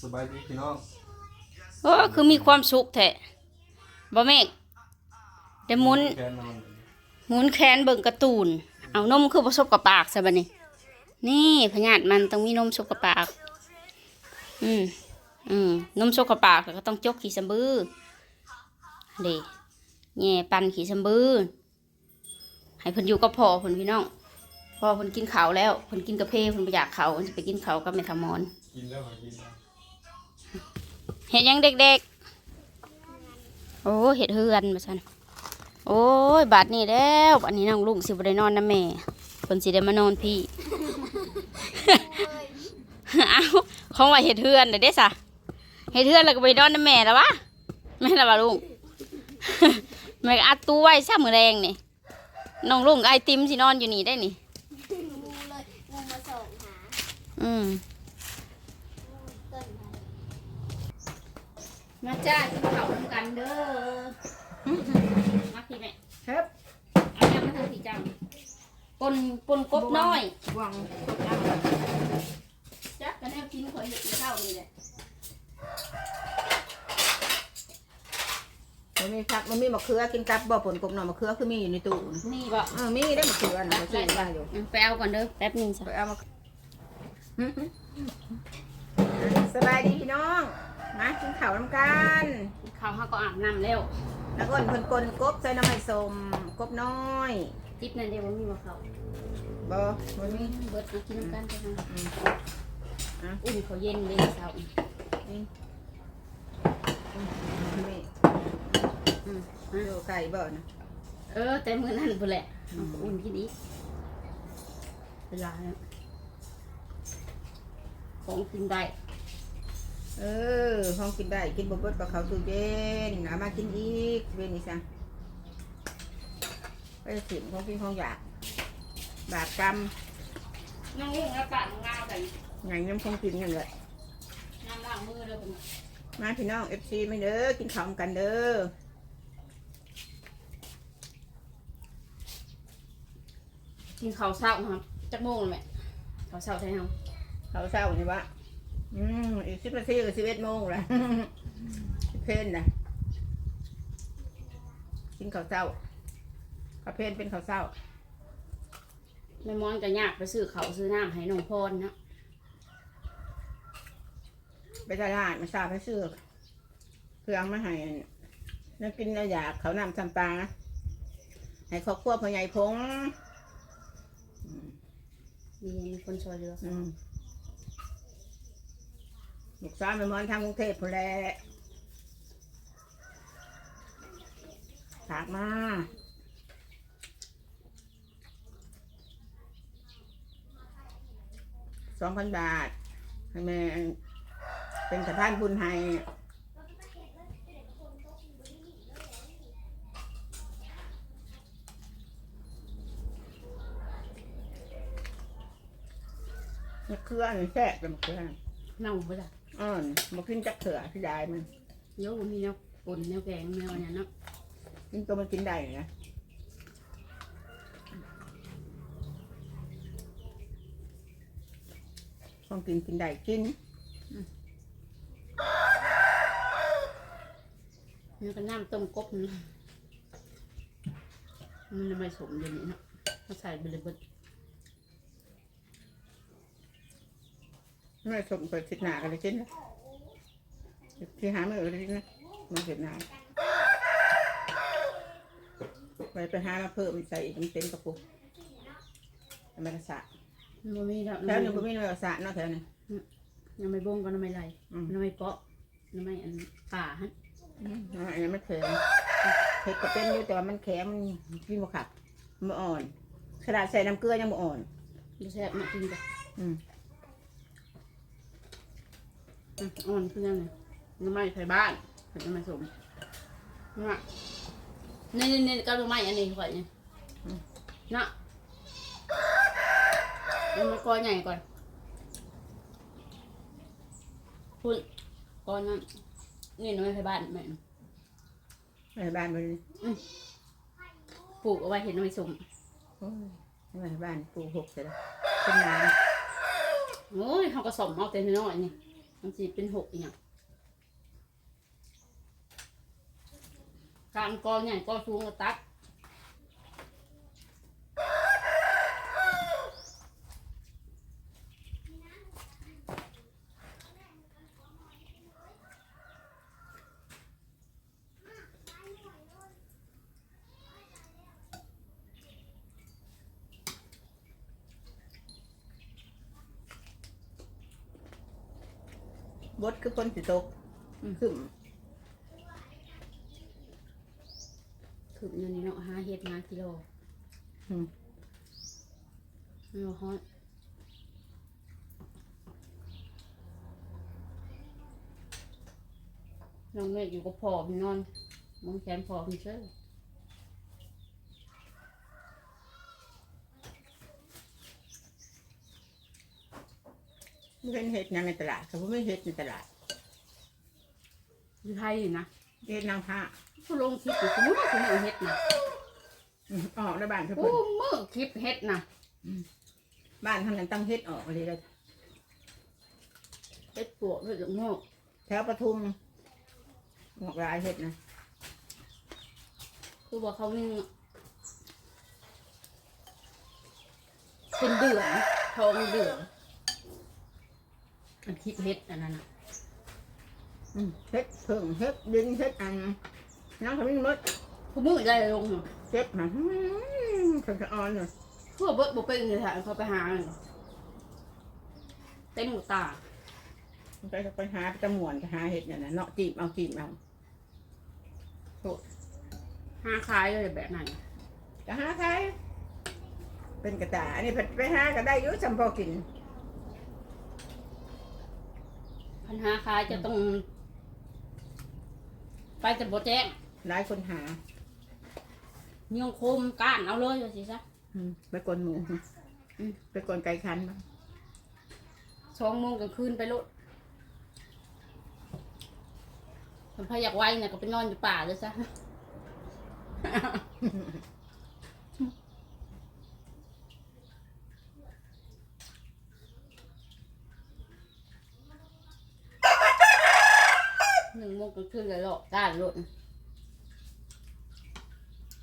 สบายดีพี่น้องโอ้คือมีความสุขแท้บ่แม่งเดี๋ยวหมุนแค่นอนหมุนแขนเบิ่งการ์ตูน เอานมคือบ่ซบกับปากซะบัดนี้ นี่พญาติมันต้องมีนมซบกับปาก อืมอืมนมซบกับปากแล้วก็ต้องจกขี้สำบือเด้แง่ปันขี้สำบือให้เพิ่นอยู่กับพ่อเพิ่นพี่น้องพ่อเพิ่นกินข้าวแล้วเพิ่นกินกาแฟเพิ่นบ่อยากข้าวเพิ่นสิไปกินข้าวกับแม่ทามอน กินแล้วหากินแล้ว เห็ดหยังเด็กๆ โอ้เห็ดเฮือนมาสันโอ้ยบาดนี้แล้วอันนี้น้องลุงสิบ่ได้นอนนะแม่เพิ่นสิได้มานอนพี่เอ้าของว่าเห็ดเฮือนเด้อเด้ซะเห็ดเฮือนแล้วก็ไปนอนนะแม่แล้ววะแม่นละวะลุงแม่ก็อัดตู้ไว้ซะมื้อแรงนี่น้องลุงกับไอติมสินอนอยู่นี่ได้นี่งูเลยงูมาส่งหาอืม เกินมา มาจ้ากินข้าวนํกันเด้อมาพี่แม่ครับเอาแม่มาทางสีจังปนปนกบน้อยหวังจักกันแนวกินข่อยเห็ดข้าวนี่แหละมันมีผักมันมีมะเขือกินกับบ่ผลกบหน่อมะเขือคือมีอยู่ในตู้นี่บ่เออมีได้มะเขือนะมาซื้อได้อยู่ไปเอาก่อนเด้อแป๊บหนึงจ้ะไปเอามาสบายดีพี่น้อง มากินข้าวน้ำกันข้าวเฮาก็อาบน้ำแล้วแล้วก็คนกลกบใส่น้ำมันสมกบน้อยจิบนั่นเดียวบ่มีบ่เข้าบ่มันมีเบิดมากินน้ำกันจ้ะอืมอุ่นเขาวเย็นเลยเช้านี่อืมนี่อืมดูไก่บ่นะเออ แต่มื้อนั้นพุ่นแหละเอาก็อุ่นกินอีกเวลาแล้วของกินได้ เออ ห้องกินได้ กินบ่เบิดกับเขาวตู้เย็นเอามากินอีกเว้นนี่ซะไปสิมของกินของอยาก บาปกรรมน้องลุงอากาศงาวกันไงน้ำคงกินกันเลยน้ำล้างมือเด้อเพิ่นมาพี่น้องเอฟซีไม่เด้อ กินข้าวกันเด้อกินข้าวเช้าครับจักโมงแล้วแม่ข้าวเช้าใช่เฮาข้าวเช้านี่วะ อืมอีกสิบนาทีก็สิบเอ็ดโมงละเพนนะกินข้าวเช้าข้าวเพนเป็นข้าวเช้าแม่มอนก็ยากไปซื้อข้าวซื้อน้ำให้น้องพรเนาะไปตลาดมาทราบให้ซื้อเครื่องมาให้นั่นกินแล้วอยากเขาวนำทำปลาให้ครอบครัวพ่อใหญ่พงมีมีคนช่วยเหลืออืม ลูกสาวไปมอนทางกรุงเทพพนแหละฝากมาสองพันบาทให้แม่เป็นสะพานบุญให้มะเขือนี่แซ่บเป็นมะเขือ เน่าบ่จ้ะ อ่อนมากินจักเถื่อพี่ยายมันเดี๋ยวมีแนวป่นแนวแกงแนวอันนั้นเนาะกินตัวมันกินได้นะต้องกินกินได้กินนี่ก็น้ำต้มกบนี่มันไม่สมเดี๋ยวนี้เนาะเขาใส่ไปเลยเบิด ไม่สมเปิดสิหนากันเลยกินนะที่หาไม่เออเลยนะมันเสียหนาไปไปหามาเพิ่มใส่อีกมันเต็มกระปุกทำไมกระสะมันมีแล้วแถวหนึงก็มีกระสะเนาะแถวหนึงยังไม่บงก็น้ำไม่ไหลอืมน้ำไม่เปาะน้ำไม่อันป่าฮะอืมอันนี้มันแข็งเผ็ดก็เป็นอยู่แต่ว่ามันแข็งมันกินบ่ขับมันบ่อ่อนขนาดใส่น้ำเกลือยังบ่อ่อนดูแซ่บมากกินจ้ะอืม อืมอ่อนเพื่อนเลยน้ำไม่ไทยบ้านเผ็ดน้ำไม่สมนะนี่นี่นี่ก็น้ำไม่อันนี้ก่อนเนี่ยนะน้ำมันก้อนใหญ่ก่อนพูดก้อนนั้นนี่น้ำไม่ไทยบ้านแม่ในบ้านมันปลูกเอาไว้เห็นน้ำไม่สมโอ้ยในบ้านปลูกหกเสร็จแล้วเป็นน้โอ้ยเขาก็สมเอาแต่น้อยๆนี่ำ มันสีเป็นหกอีกอย่างกลางกอใหญ่กอสูงก็ตัด บดคือคนสิตกขึ้นถึงอยู่นี่เนาะห้าเฮ็ดห้ากิโลอืมเราฮอตน้องเมฆอยู่กับพ่อพี่นอนมองแขนพ่อพี่เชื่อ ไม่เป็นเห็ดหยังในตลาดเขาไม่เห็ดในตลาดอยู่ไทยอยู่นะเห็ดนางผ้าผู้ลงคลิปอยู่คุณว่าคุณเอาเฮ็ดนะอืมออกในบ้านทุกคโอ้นเมื่อคลิปเฮ็ดนะบ้านทางนั้นตั้งเห็ดออกเลยเลยเฮ็ดปวกด้วยจังโง่แถวปทุมหอกลายเห็ดนะคือว่าเขานี่เป็นเดือนทองเดือน มันคลิปเฮ็ดอันนั้นนะอืมเห็ดเพิ่งเห็ดดินเห็ดอันน้ำขมิ้นมดผู้มือได้ลงเนาะเจ็บนะอืมเพิ่งจะอ่อนเลยเพื่อเบิดบ่เป็นเลยค่ะเขาไปหาเลยเต็มหมดตาไปไปหาไปตะหมวนไปหาเห็ดเนี่ยนะเนาะจีบเอาจีบเอาหาขายเลยแบบไหนจะหาใครเป็นกระตายอันนี้ไปไปหาก็ได้อยุ่จำพอกิน พันหาขายจะต้อง ไปแต่บ่แจ้งหลายคนหายงคมก้านเอาเลยว่าสิซะ อืมไปกวนหมูอืม ไปกวนไก่คันบ้างสองโมงกลางคืนไปโลดผมพาอยากไว้เนี่ยก็ไปนอนอยู่ป่าเลยซะ หนึ่งโมงกลางคืนเลยหรอกก้านลด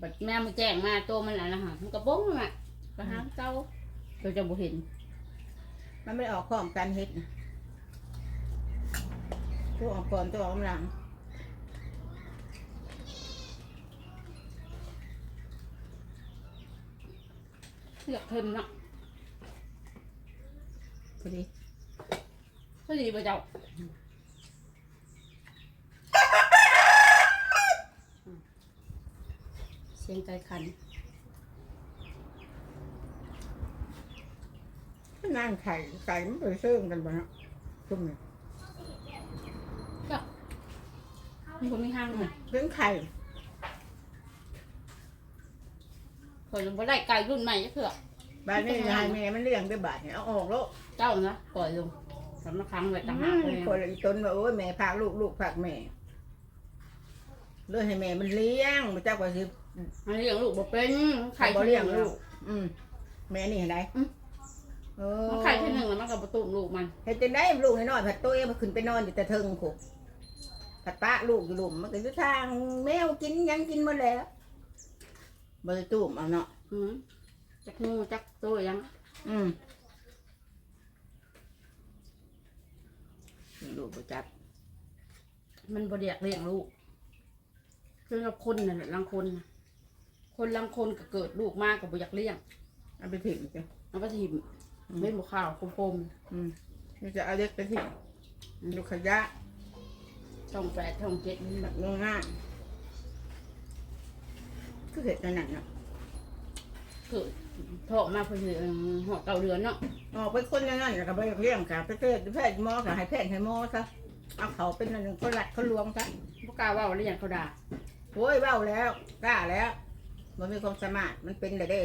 บัดแม่มาแจ้งมาตัวมันอะไรนะฮะมันกระบ้งเลยอะกระหางเจ้าเราจะบ่เห็น มันไม่ออกข้อมกันเฮ็ดนะตัวออกก่อนตัวออกกำลังเลือกเพิ่มเนาะพอดีพอดีป่เจ้า สียงไก่ขันนั่งไข่ไก่มันไปเชื่องกันบ้างชุ่มเนี่ยมีคนไม่ห้างเลยเรื่องไข่คนยังไม่ได้ไก่รุ่นใหม่จะเผื่อบ้านนี้ยายแม่มันเลี้ยงด้วยบาทเนี่ยเอาออกแล้วเจ้านะปล่อยลงสำนักครั้งไว้ต่างหากเลยคนละอีตนว่าโอ้ยแม่พากลูกลูกพากแม่เลยให้แม่มันเลี้ยงมาเจ้ากว่าสิ มันเลี้ยงลูกบ่เป็นไข่บ่ที่เลี้เลี้ยยงงลูลูกกอืมแม่นี่เห็นได้อืมเออมันไข่ที่หนึ่งแล้วมันก็ประตูลูกมันเห็นจังได้ลูกน้อยๆผัดตัวเองมาขึ้นไปนอนอยู่แต่เทิงผูกผัดป้าลูกอยู่หลุมมันก็อยู่ทางแมวกินหยังกินหมดแล้วบริตูมเอาเนาะอืมจักงูจักตัวยัง อืมลูกประจับมันบ่เดียกเลี้ยงลูกคือกับคนนั่นแหละลังคนน่ะ คนลังคนก็เกิดลูกมากกับบ่อยากเลี้ยงเอาไปถิ่มจ้ะแล้วก็ถิ่มเล่นบุข้าวคมอืมนี่จะเอาเด็กไปถิ่มลูกขยะๆช่องแปดช่องเจ็ดนี่แบบงง่ายก็เห็ดนั่นน่ะเนาะเกิดท้องมาเพื่อหอดเก่าเดือนเนาะออกไปคนอย่างนั้นแล้วก็ไปเลี้ยงกับไปเกิดแพทย์หมอกับให้แพทย์ให้หมอซะเอาเขาเป็นอันหนึ่งคนรัดเขาลวงซะพวกกล้าเว่าเลี้ยงเขาด่าโอ้ยเบ้าแล้วกล้าแล้ว มันมีความสามารถมันเป็นเลยเด้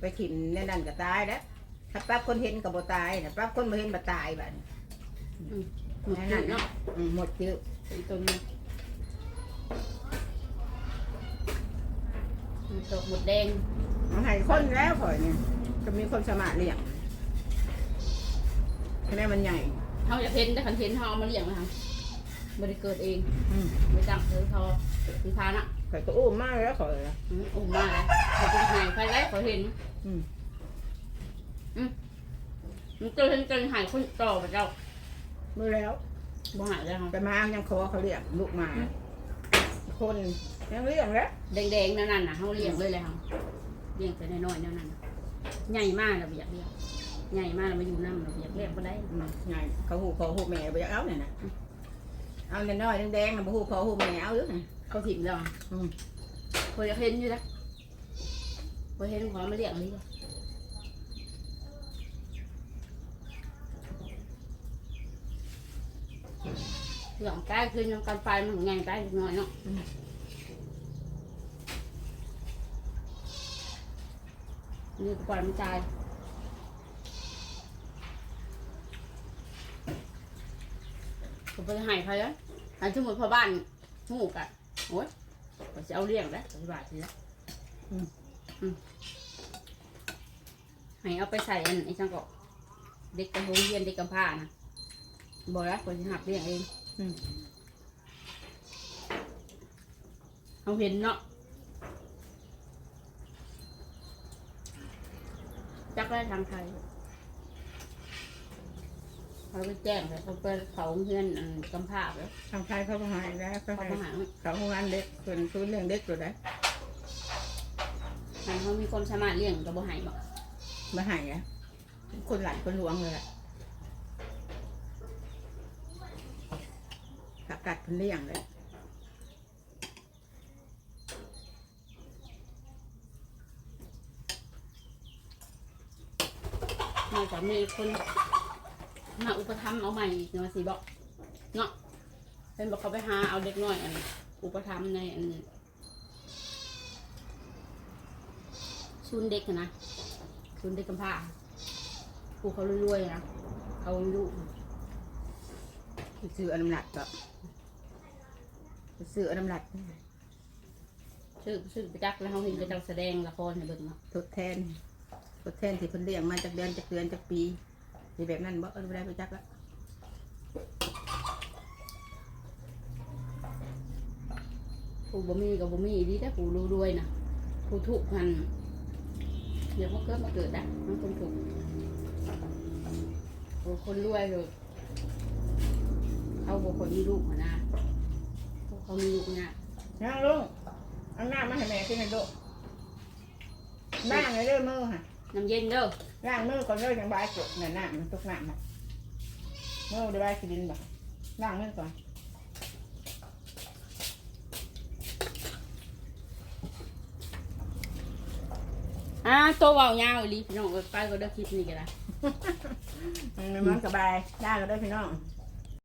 ไปถิ่มในนั่นก็ตายแล้วถ้าปั๊บคนเห็นก็บ่ตายนะปั๊บคนบ่เห็นบ่ตายบัดนี้หมดจืดเนาะอืมหมดชื่ออีกตัวนึงมันตกหมดแดงเอาให้คนแล้วข่อยเนี่ยก็มีความสามารถเลี้ยงคะแนนมันใหญ่ เขาจะเพ้นแต่คันเพ้นเขาเอามาเลี้ยงนะคะบริเกิดเองอืม ไม่จังเธอเขาพิพานะ ข่อยก็อู้มากแล้วข่อยนะอืมอุ้มมาแล้วเขาเป็นหายไปแล้วเขาเห็นอืมมันก็เห็นกันหายคนต่อไปเจ้ามือแล้วบ่หายแล้วค่ะแต่มายังคอเขาเรียกลูกหมา คนยังเรียกแล้วแดงๆนั่นน่ะเขาเลี้ยงเลยเลยค่ะเลี้ยงแต่น้อยๆนั่นน่ะใหญ่มากเราอยากเลี้ยงใหญ่มากเรามาอยู่น้ำเราอยากเลี้ยงก็ได้อืมไงเขาหูคอหูแม่ไปเอาเนี่ยนะเอาเนี่ยน้อยแดงๆนะบ่หูคอหูแม่เอาหรือไง เขาถิ่มแล้วอืมเคยเห็นอยู่นะคยเห็นขอมาเลี้ยงเลยหลังใกล้คืนยังกันไฟมันไงใกล้หน่อยเนาะนี่ก่อยมันตายผมไปหายใครแล้วหายสมมติพ่อบ้านหูกอะ โอ้ยก็จะเอาเลี้ยงแล้วปฏิบัติทีละอืมอืมให้เอาไปใส่อันไอ้ช่างก็เด็กกระโงเรียนเด็กกำพร้านะบอกแล้วคนจะหักเลี้ยงเองอืมเขาเห็นเนาะจักได้ทางไทย เขาไปแจ้งเลยเขาไปเขาเพื่อนอันกำพร้าแล้วทางไทยเขาก็หายแล้วเขาเขาให้มาหาเขาโรงงานเด็กส่วนศูนย์เลี้ยงเด็กตัวใดให้เขามีความสามารถเลี้ยงกับบ่ใหายบอกมาใหายอะคนหลานคนหลวงเลยแหละผักกัดคนเลี้ยงเลยนอกจากมีคน มาอุปถัมภ์เอาใหม่อีกเนาะสิบอกเนาะเป็นบอกเขาไปหาเอาเด็กน้อยอันอุปถัมภ์ในอันศูนย์เด็กนะศูนย์เด็กกำพร้าผู้เขารวยๆนะเขาลูกซื้ออนน้ำหนักก็ซื้ออนน้ำหนักชื่อชื่อไปจักแล้วเขาเห็นไปจักแสดงละครในเบิ่งเนาะทดแทนทดแทนที่เพิ่นเลี้ยงมาจากเดือนจากเดือนจากปี ที่แบบนั้นบ่เออไม่ได้ไปจักละผู้บ่มีกับบ่มีดีแต่ผู้รู้รวยนะผู้ถูกกันเดี๋ยวพวกเกิดมาเกิดได้มันคนถูกผู้คนรวยเลยเขาบอกคนมีลูกหัวหน้าพวกเขามีลูกเนี่ยนั่งลุงเอาหน้ามาให้แม่ขึ้นให้ดูล้างเลยเด้อมือค่ะน้ำเย็นเด้อ ล้างมือก่อนเด้อยังบายจุกเนี่ยน้ำมันตกน้ำมามือได้บายสิดินบ่ล้างมือก่อนอ่าตัวเบายาวอีหลีพี่น้องเอ้ยไปก็ได้คลิปนี้ก็ได้ มันมันสบายได้ก็ได้อพี่น้องอ